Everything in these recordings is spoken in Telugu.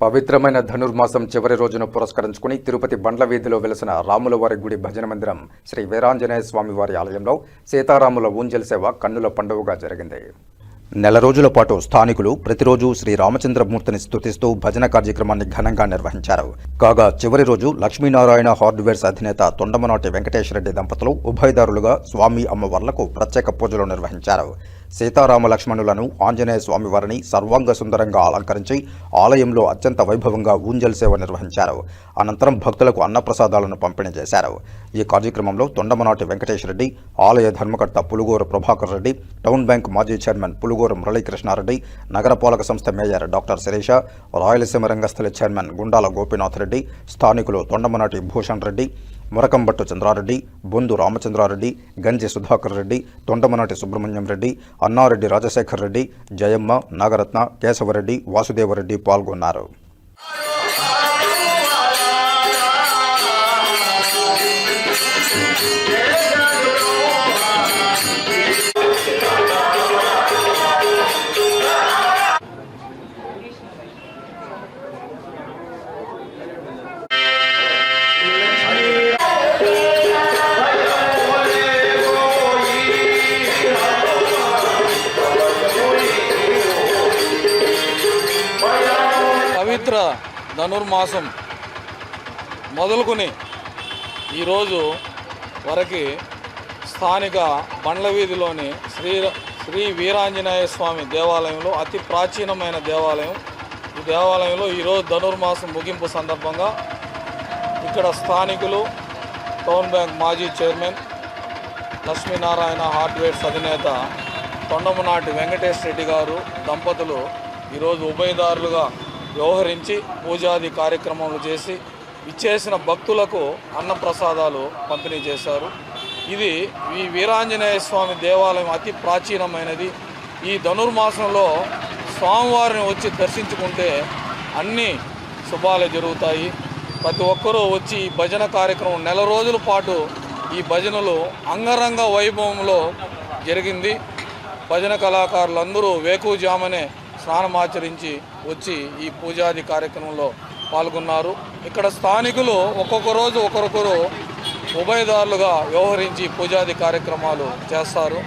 పవిత్రమైన ధనుర్మాసం చివరి రోజును పురస్కరించుకుని తిరుపతి బండ్ల వీధిలో వెలసిన రాములవారి గుడి భజన మందిరం శ్రీ వీరాంజనేయ స్వామి వారి ఆలయంలో సీతారాముల ఊంజల్ సేవ కన్నుల పండుగగా జరిగింది. నెల రోజుల పాటు స్థానికులు ప్రతిరోజు శ్రీ రామచంద్రమూర్తిని స్తుతిస్తూ భజన కార్యక్రమాన్ని ఘనంగా నిర్వహించారు. కాగా చివరి రోజు లక్ష్మీనారాయణ హార్డ్వేర్స్ అధినేత తొండమనాటి వెంకటేశ్వరరెడ్డి దంపతులు ఉభయదారులుగా స్వామి అమ్మవార్లకు ప్రత్యేక పూజలు నిర్వహించారు. సీతారామ లక్ష్మణులను ఆంజనేయ స్వామివారిని సర్వాంగ సుందరంగా అలంకరించి ఆలయంలో అత్యంత వైభవంగా ఊంజల్ సేవ నిర్వహించారు. అనంతరం భక్తులకు అన్నప్రసాదాలను పంపిణీ చేశారు. ఈ కార్యక్రమంలో తొండమనాటి వెంకటేశ్వరరెడ్డి ఆలయ ధర్మకర్త పులుగోరు ప్రభాకర్ రెడ్డి టౌన్ బ్యాంక్ మాజీ చైర్మన్ పులుగోరు మురళీకృష్ణారెడ్డి నగరపాలక సంస్థ మేయర్ డాక్టర్ శిరీష రాయలసీమ రంగస్థల చైర్మన్ గుండాల గోపీనాథ్ రెడ్డి స్థానికులు తొండమనాటి భూషణ్ రెడ్డి మురకంబట్టు చంద్రారెడ్డి బొందు రామచంద్రారెడ్డి గంజి సుధాకర్ రెడ్డి తొండమనాటి సుబ్రహ్మణ్యం రెడ్డి అన్నారెడ్డి రాజశేఖర్ రెడ్డి జయమ్మ నాగరత్న కేశవరెడ్డి వాసుదేవరెడ్డి పాల్గొన్నారు. పవిత్ర ధనుర్మాసం మొదలుకొని ఈరోజు వరకు స్థానిక బండ్ల వీధిలోని శ్రీ శ్రీ వీరాంజనేయ స్వామి దేవాలయంలో అతి ప్రాచీనమైన దేవాలయం. ఈ దేవాలయంలో ఈరోజు ధనుర్మాసం ముగింపు సందర్భంగా ఇక్కడ స్థానికులు టౌన్ బ్యాంక్ మాజీ చైర్మన్ లక్ష్మీనారాయణ హార్డ్వేర్స్ అధినేత తొండమనాటి వెంకటేష్ రెడ్డి గారు దంపతులు ఈరోజు ఉభయదారులుగా వ్యవహరించి పూజాది కార్యక్రమాలు చేసి ఇచ్చేసిన భక్తులకు అన్నప్రసాదాలు పంపిణీ చేశారు. ఇది ఈ వీరాంజనేయ స్వామి దేవాలయం అతి ప్రాచీనమైనది. ఈ ధనుర్మాసంలో స్వామివారిని వచ్చి దర్శించుకుంటే అన్ని శుభాలే జరుగుతాయి. ప్రతి ఒక్కరూ వచ్చి ఈ భజన కార్యక్రమం నెల రోజుల పాటు ఈ భజనలు అంగరంగ వైభవంలో జరిగింది. భజన కళాకారులందరూ వేకుజామనే స్నానమాచరించి వచ్చి ఈ పూజాది కార్యక్రమంలో పాల్గొన్నారు. ఇక్కడ స్థానికులు ఒక్కొక్క రోజు ఒకరొకరు ఉభయదారులుగా వ్యవహరించి పూజాది కార్యక్రమాలు చేస్తారు.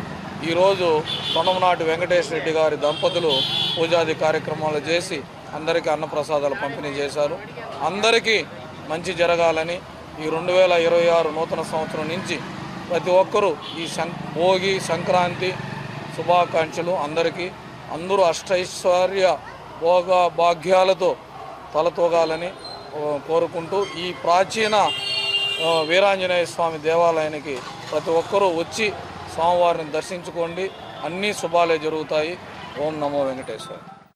ఈరోజు తొండమనాటి వెంకటేశ్వర రెడ్డి గారి దంపతులు పూజాది కార్యక్రమాలు చేసి అందరికీ అన్నప్రసాదాలు పంపిణీ చేశారు. అందరికీ మంచి జరగాలని ఈ రెండు వేల ఇరవై ఆరు నూతన సంవత్సరం నుంచి ప్రతి ఒక్కరూ ఈ సం భోగి సంక్రాంతి శుభాకాంక్షలు అందరికీ అందరూ అష్టైశ్వర్య భోగ భాగ్యాలతో తలతూగాలని కోరుకుంటూ ఈ ప్రాచీన వీరాంజనేయ స్వామి దేవాలయానికి ప్రతి ఒక్కరూ వచ్చి స్వామివారిని దర్శించుకోండి. అన్ని శుభాలే జరుగుతాయి. ఓం నమో వెంకటేశ్వర.